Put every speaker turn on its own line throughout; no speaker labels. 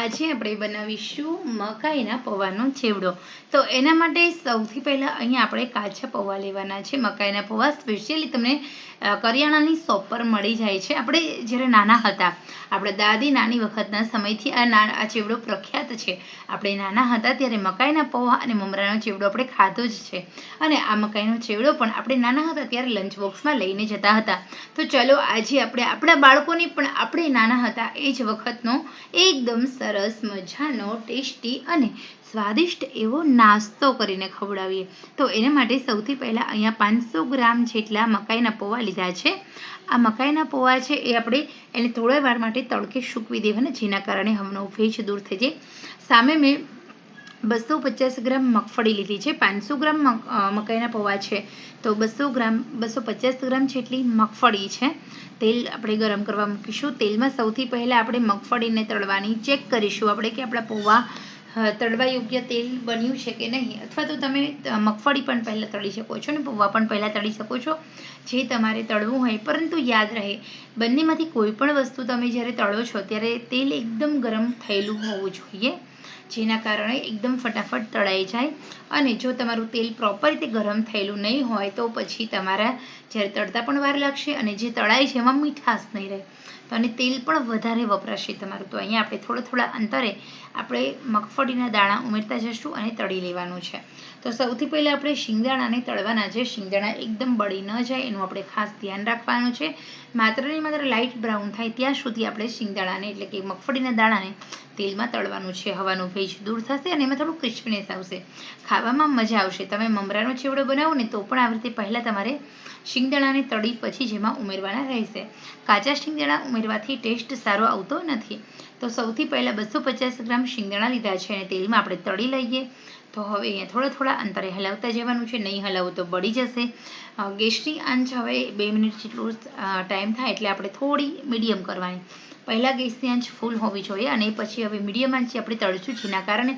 આજે આપણે બનાવીશું મકાઈના પૌવાનો ચેવડો. તો એના માટે સૌથી પહેલાં અહીંયા આપણે કાચા પૌવા લેવાના છે. મકાઈના પૌવા સ્પેશિયલી તમને કરિયાણાની શોપ પર મળી જાય છે. આપણે જ્યારે નાના હતા, આપણે દાદી નાની વખતના સમયથી આ ના, આ ચેવડો પ્રખ્યાત છે. આપણે નાના હતા ત્યારે મકાઈના પૌવા અને મમરાનો ચેવડો આપણે ખાધો જ છે. અને આ મકાઈનો ચેવડો પણ આપણે નાના હતા ત્યારે લંચ બોક્સમાં લઈને જતા હતા. તો ચલો આજે આપણે આપણા બાળકોને પણ આપણે નાના હતા એ જ વખતનો એકદમ સરસ મજાનો, ટેસ્ટી અને સ્વાદિષ્ટ એવો નાસ્તો કરીને ખવડાવીએ. તો એને માટે સૌથી પહેલાં અહીંયા પાંચસો ગ્રામ જેટલા મકાઈના પૌવા લીધા છે. આ મકાઈના પૌવા છે એ આપણે એને થોડા વાર માટે તડકે સૂકવી દેવાના, જેના કારણે હમણાં ભેજ દૂર થઈ જાય. સામે મેં બસો પચાસ ગ્રામ મગફળી લીધી છે. પાંચસો ગ્રામ મકાઈના પૌવા છે. તો બસો ગ્રામ બસો પચાસ ગ્રામ જેટલી મગફળી છે. તેલ આપણે ગરમ કરવા મૂકીશું. તેલમાં સૌથી પહેલાં આપણે મગફળીને તળવાની ચેક કરીશું. આપણે કે આપણા પૌવા તળવા યોગ્ય તેલ બન્યું છે કે નહીં? અથવા તો તમે મગફળી પણ પહેલાં તળી શકો છો ને પૌવા પણ પહેલાં તળી શકો છો. જે તમારે તળવું હોય, પરંતુ યાદ રહે, બંનેમાંથી કોઈ પણ વસ્તુ તમે જ્યારે તળો છો, ત્યારે તેલ એકદમ ગરમ થયેલું હોવું જોઈએ. જેના કારણે એકદમ ફટાફટ તળાઈ જાય. અને જો તમારું તેલ પ્રોપર રીતે ગરમ થયેલું નહીં હોય તો પછી તમારા જ્યારે તળતા પણ વાર લાગશે અને જે તળાય છે એમાં મીઠાશ નહીં રહે. અને તેલ પણ વધારે વપરાશે તમારું. તો અહીંયા આપણે થોડા થોડા અંતરે આપણે મગફળીના દાણા ઉમેરતા જશું અને તળી લેવાનું છે. તો સૌથી પહેલાં આપણે શિંગદાણાને તળવાના છે. શિંગદાણા એકદમ બળી ન જાય એનું આપણે ખાસ ધ્યાન રાખવાનું છે. માત્ર ને માત્ર લાઇટ બ્રાઉન થાય ત્યાં સુધી આપણે શિંગદાણાને એટલે કે મગફળીના દાણાને તેલમાં તળવાનું છે. હવાનું ભેજ દૂર થશે અને એમાં થોડું ક્રિસ્પીનેસ આવશે. ખાવામાં મજા આવશે. તમે મમરાનો ચેવડો બનાવો ને તો પણ આવી રીતે પહેલાં તમારે શિંગદાણાને તળી પછી જેમાં ઉમેરવાના રહેશે. કાચા શિંગદાણા ઉમેરવાથી ટેસ્ટ સારો આવતો નથી. તો સૌથી પહેલાં બસો પચાસ ગ્રામ શિંગદાણા લીધા છે અને તેલમાં આપણે તળી લઈએ. તો હવે અહીંયા થોડા થોડા અંતરે હલાવતા જવાનું છે. નહીં હલાવો તો બળી જશે. ગેસની આંચ હવે બે મિનિટ જેટલું ટાઈમ થાય એટલે આપણે થોડી મીડિયમ કરવાની. પહેલાં ગેસની આંચ ફૂલ હોવી જોઈએ અને પછી હવે મીડિયમ આંચે આપણે તળશું, જેના કારણે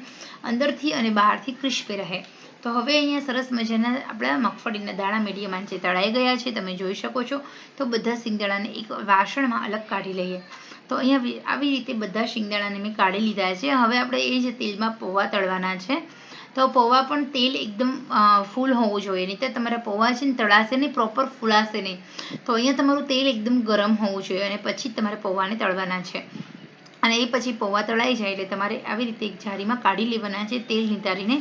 અંદરથી અને બહારથી ક્રિસ્પી રહે. તો હવે અહીંયા સરસ મજાના આપણા મગફળીના દાણા મીડિયમ આંચે તળાઈ ગયા છે. તમે જોઈ શકો છો. તો બધા શિંગદાણાને એક વાસણમાં અલગ કાઢી લઈએ. તો અહીંયા આવી રીતે બધા શિંગદાણાને મેં કાઢી લીધા છે. હવે આપણે એ જ તેલમાં પૌવા તળવાના છે, તો પૌવા પણ તેલ એકદમ ફૂલ હોવું જોઈએ. નહીં તો તમારા પૌવા છે ને તળાશે નહીં, પ્રોપર ફૂલાશે નહીં. તો અહીંયા તમારું તેલ એકદમ ગરમ હોવું જોઈએ અને પછી તમારે પૌવાને તળવાના છે. અને એ પછી પૌવા તળાઈ જાય એટલે તમારે આવી રીતે એક જારીમાં કાઢી લેવાના છે, તેલ નિતારીને.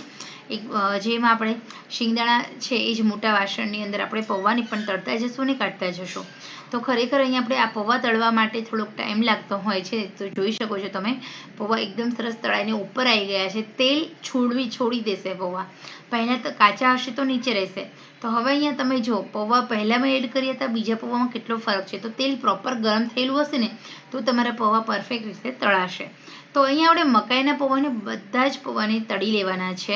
એક જેમાં આપણે શિંગદાણા છે એ જ મોટા વાસણની અંદર આપણે પૌવાની પણ તળતા જશું ને કાઢતા જશું. તો ખરેખર અહીંયા આપણે આ પૌવા તળવા માટે થોડોક ટાઈમ લાગતો હોય છે, તો જોઈ શકો છો તમે. પૌવા એકદમ સરસ તળાઈને ઉપર આવી ગયા છે. તેલ છોડવી છોડી દેશે પૌવા. પહેલાં તો કાચા હશે તો નીચે રહેશે. તો હવે અહીંયા તમે જો પૌવા પહેલાં મેં એડ કર્યા હતા બીજા પૌવામાં કેટલો ફરક છે? તો તેલ પ્રોપર ગરમ થયેલું હશે ને, તો તમારા પૌવા પરફેક્ટ રીતે તળાશે. તો અહીંયા આપણે મકાઈના પૌવાને બધા જ પૌવાને તળી લેવાના છે.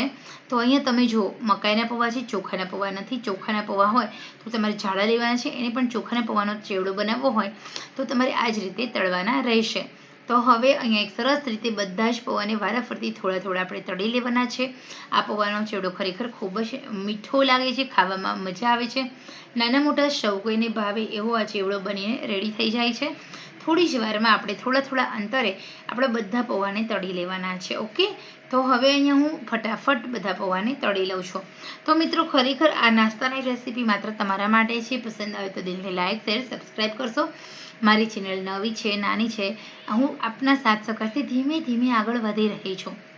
તો અહીંયા તમે જુઓ મકાઈના પૌવા છે, ચોખાના પૌવા નથી. ચોખાના પૌવા હોય તો તમારે જાડા લેવાના છે, એને પણ ચોખાના પૌવાનો ચેવડો બનાવવો હોય તો તમારે આ જ રીતે તળવાના રહેશે. તો હવે અહીંયા એક સરસ રીતે બધા જ પૌવાને વારાફરતી થોડા થોડા આપણે તળી લેવાના છે. આ પૌવાનો ચેવડો ખરેખર ખૂબ જ મીઠો લાગે છે, ખાવામાં મજા આવે છે. નાના મોટા સૌ કોઈને ભાવે એવો આ ચેવડો બનીને રેડી થઈ જાય છે. થોડી જ વારમાં આપણે થોડા થોડા અંતરે આપણે બધા પૌવાને તળી લેવાના છે, ઓકે? તો હવે અહીંયા હું ફટાફટ બધા પૌવાને તળી લઉં છું. તો મિત્રો, ખરેખર આ નાસ્તાની રેસીપી માત્ર તમારા માટે છે. પસંદ આવે તો દિલને લાઈક શેર સબસ્ક્રાઈબ કરશો. મારી ચેનલ નવી છે, નાની છે, હું આપના સાથ સહકારથી ધીમે ધીમે આગળ વધી રહી છું.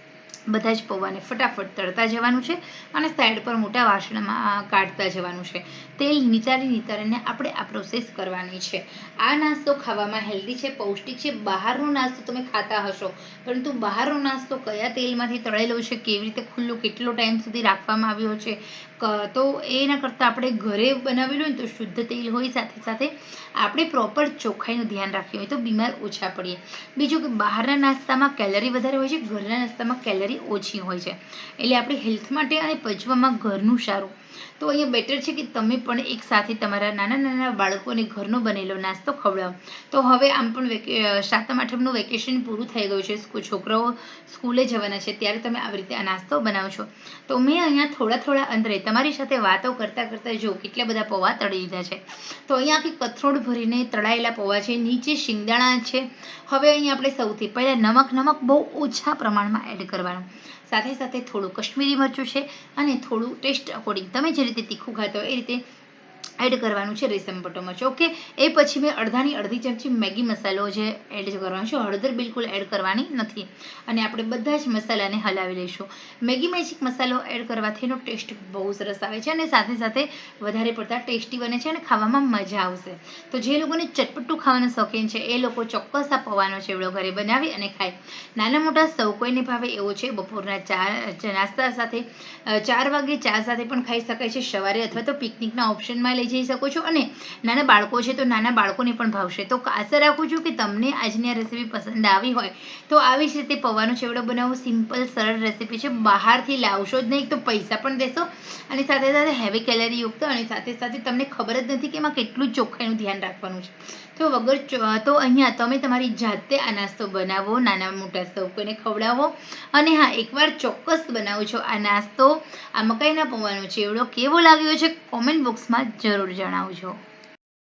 બધા જ પૌવાને ફટાફટ તળતા જવાનું છે અને સાઈડ પર મોટા વાસણમાં કાઢતા જવાનું છે. તેલ નિતારી નિતારીને આપણે આ પ્રોસેસ કરવાની છે. આ નાસ્તો ખાવામાં હેલ્ધી છે, પૌષ્ટિક છે, બહારનો નાસ્તો તમે ખાતા હશો. પરંતુ બહારનો નાસ્તો કયા તેલમાંથી તળેલો છે, કેવી રીતે ખુલ્લો, કેટલો ટાઈમ સુધી રાખવામાં આવ્યો છે તો એના કરતાં આપણે ઘરે બનાવેલું હોય તો શુદ્ધ તેલ હોય, સાથે સાથે આપણે પ્રોપર ચોખ્ખાઈનું ધ્યાન રાખ્યું હોય તો બીમાર ઓછા પડીએ. બીજું કે બહારના નાસ્તામાં કેલરી વધારે હોય છે, ઘરના નાસ્તામાં કેલરી કેલરી ઓછી હોય છે. એટલે આપણી હેલ્થ માટે અને પચવામાં ઘરનું સારું. તો અહીંયા બેટર છે કે તમે પણ એક સાથે તમારા નાના નાના બાળકોને ઘરનો બનેલો નાસ્તો ખવડાવો. તો હવે આમ પણ સાતમ આઠમનું વેકેશન પૂરું થઈ ગયું છે. છોકરાઓ સ્કૂલે જવાના છે. ત્યારે તમે આવી રીતે આ નાસ્તો બનાવો છો. તો મેં અહીંયા થોડા થોડા અંતરે તમારી સાથે વાતો કરતાં કરતાં જો કેટલા બધા પૌવા તળી લીધા છે. તો અહીંયા આખી કથરોડ ભરીને તળાયેલા પૌવા છે. નીચે શિંગદાણા છે. હવે અહીંયા આપણે સૌથી પહેલાં નમક નમક બહુ ઓછા પ્રમાણમાં એડ કરવાનું સાથે સાથે થોડું કશ્મીરી મરચું છે અને થોડું ટેસ્ટ અકોર્ડિંગ તમે જે રીતે તીખું ખાતા એ રીતે એડ કરવાનું છે રેશમ બટો ઓકે એ પછી મેં અડધાની અડધી ચમચી મેગી મસાલો જે એડ કરવાનો છે, હળદર બિલકુલ એડ કરવાની નથી. અને આપણે બધા જ મસાલાને હલાવી લઈશું. મેગી મેજિક મસાલો એડ કરવાથી એનો ટેસ્ટ બહુ સરસ આવે છે અને સાથે સાથે વધારે પડતા ટેસ્ટી બને છે અને ખાવામાં મજા આવશે. તો જે લોકોને ચટપટું ખાવાનું શોખીન છે, એ લોકો ચોક્કસ આ પવાનો ચેવડો ઘરે બનાવી અને ખાય. નાના મોટા સૌ કોઈને ભાવે એવો છે, બપોરના ચા, ચા- નાસ્તા સાથે ચાર વાગે ચા સાથે પણ ખાઈ શકાય છે, સવારે અથવા તો પિકનિકના ઓપ્શનમાં લઈ જઈ શકો છો અને નાના બાળકો છે તો નાના બાળકોને પણ ભાવશે. તો આશા રાખું છું કે તમને આજની આ રેસીપી પસંદ આવી હોય. તો આવી જ રીતે પૌવાનો ચેવડો બનાવો. સિમ્પલ સરળ રેસીપી છે. બહારથી લાવશો જ નહીં તો પૈસા પણ દેશો અને સાથે સાથે હેવી કેલરીયુક્ત અને સાથે સાથે તમને ખબર જ નથી કે એમાં કેટલું ચોખ્ખાઈનું ધ્યાન રાખવાનું છે. તો વગર તો અહીંયા તમે તમારી જાતે આ નાસ્તો બનાવો, નાના મોટા સૌ કોઈને ખવડાવો અને હા, એકવાર ચોક્કસ બનાવો છો આ નાસ્તો. આ મકાઈના પૌવાનો ચેવડો કેવો લાગ્યો છે? કોમેન્ટ બોક્સમાં જરૂર જણાવજો